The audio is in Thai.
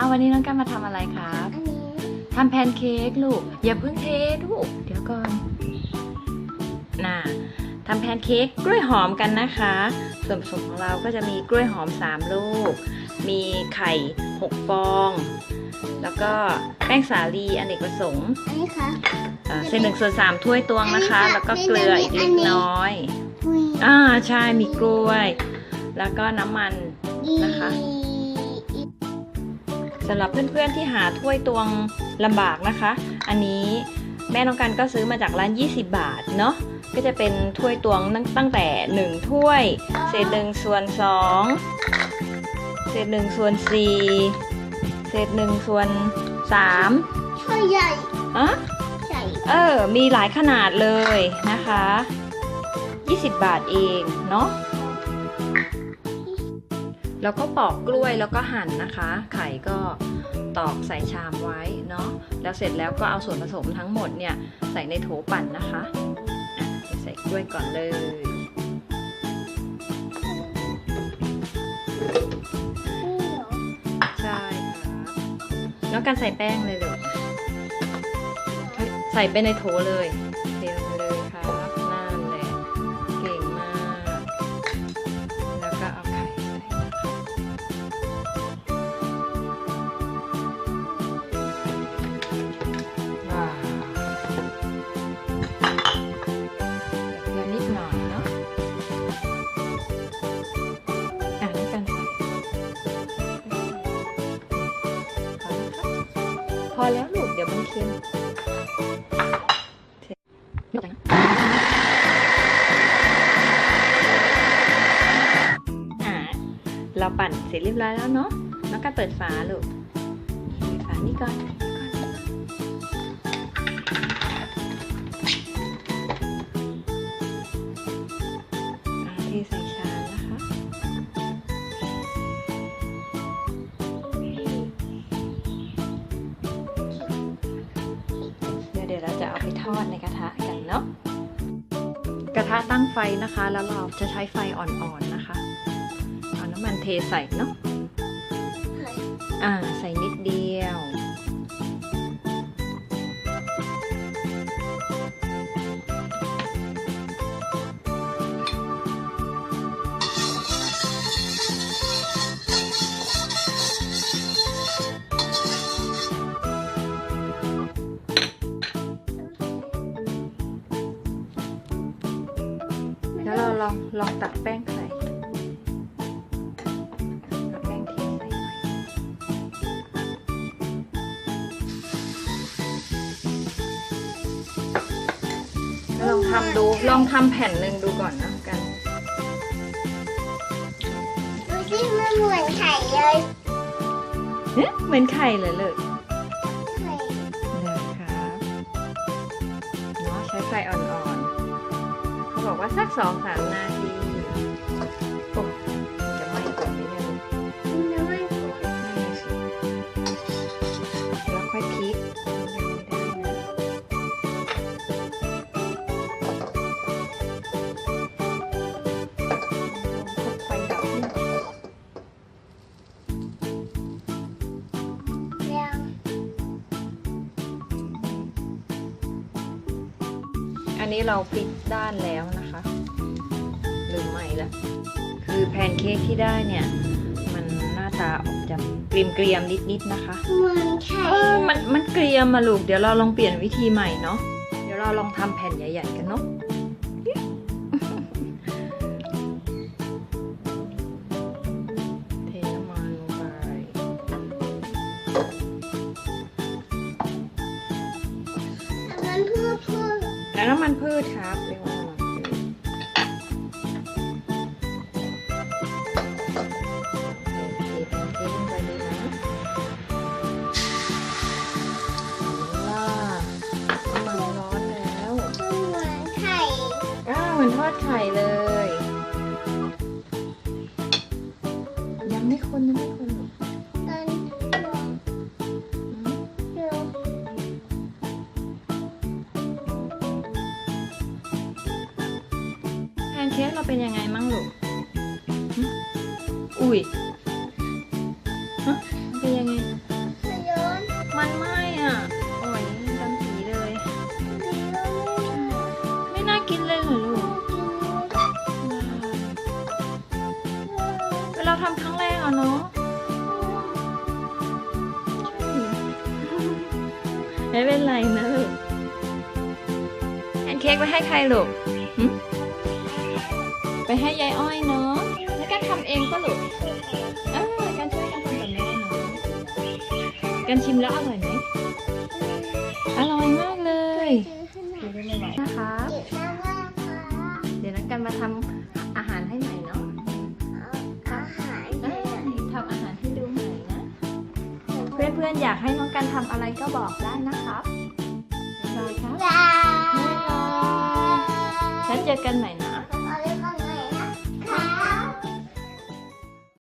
เอาวันนี้น้องกันมาทำอะไรครับอันนี้ทำแพนเค้กลูก อย่าเพิ่งเทลูก เดี๋ยวก่อนน่ะทำแพนเค้กกล้วยหอมกันนะคะ ส่วนผสมของเราก็จะมีกล้วยหอม 3 ลูก มีไข่ 6 ฟอง แล้วก็แป้งสาลีอเนกประสงค์อันนี้ค่ะเอ่อเศษหนึ่งส่วนสามถ้วยตวงนะคะ แล้วก็เกลืออีกเล็กน้อยหุยอ่าใช่มีกล้วย แล้วก็น้ำมัน นะคะ สำหรับเพื่อนๆที่หาถ้วยตวงลำบากนะคะ อันนี้แม่น้องกันก็ซื้อมาจากร้าน 20 บาทเนาะก็จะเป็นถ้วยตวงตั้งตั้งแต่ 1 ถ้วย เศษหนึ่งส่วน2เศษหนึ่งส่วน4เศษหนึ่งส่วน3ช่วยใหญ่อะใหญ่เออ มีหลายขนาดเลยนะคะ 20 บาทเองเนาะ แล้วก็ปอกกล้วยแล้วก็หั่นนะคะ ไข่ก็ตอกใส่ชามไว้เนาะแล้วเสร็จแล้วก็เอาส่วนผสมทั้งหมดเนี่ยใส่ในโถปั่นนะคะใส่กล้วยก่อนเลยใช่ครับแล้วการใส่แป้งเลยเลยใส่ไปในโถเลย อแล้วลูกเดี๋ยวมันเค็มยกไปเราปั่นเสร็จเรียบร้อยแล้วเนาะแล้วก็เปิดฝาลูกฝานี่ก่อน ทอดในกระทะกันเนาะกระทะตั้งไฟนะคะ แล้วเราจะใช้ไฟอ่อนๆนะคะ เอาน้ำมันเทใส่เนาะอ่าใส่นิดเดียว ล้วเราลองลองตักแป้งใส่ตักแป้งเทใส่หน่อยแล้วลองทำดูลองทำแผ่นหนึ่งดูก่อนนะกันดูสิมันเหมือนไข่เลยเอ๊ะเหมือนไข่เลยเลยไข่เลยครับเนาะใช้ไฟอ่อนๆเขาบอก ว่าสักสองสามนาทีโอ้มันจะไหม้ก่อนไหมเนี่ยลูกน้ำมันนั่นน่ะสิแล้วค่อยพลิกยังไม่ได้นะไฟดับนี่ยังอันนี้เราพลิกด้านแล้วนะคะ หรือไม่ละคือแพนเค้กที่ได้เนี่ย มันหน้าตาออกจะเกรียมเกรียมๆนิดๆนะคะเหมือนไข่เออมันมันเกรียมมาลูกเดี๋ยวเราลองเปลี่ยนวิธีใหม่เนาะเดี๋ยวเราลองทำแผ่นใหญ่ๆกันเนาะเทน้ำมันลงไปมันพูดพูดแล้วน้ำมันพืชครับเรียกว่ ทอดไข่เลย ยังไม่คนยังไม่คนหรอกตอนดูแพนเค้กเราเป็นยังไงมั่งลูกหึอุ้ย นาะไม่เป็นไรนะลูกแพนเค้กไปให้ใครลูกหึไปให้ยายอ้อยเนาะ แล้วกันทำเองปะลูกเออกันช่วยกันทำกับแม่เนาะกันชิมแล้วอร่อยไหม อร่อยมากเลย อนๆอยากให้น้องกันทำอะไรก็บอกได้นะครับบ๊ายบายครับจ้าแล้วเจอกันใหม่นะ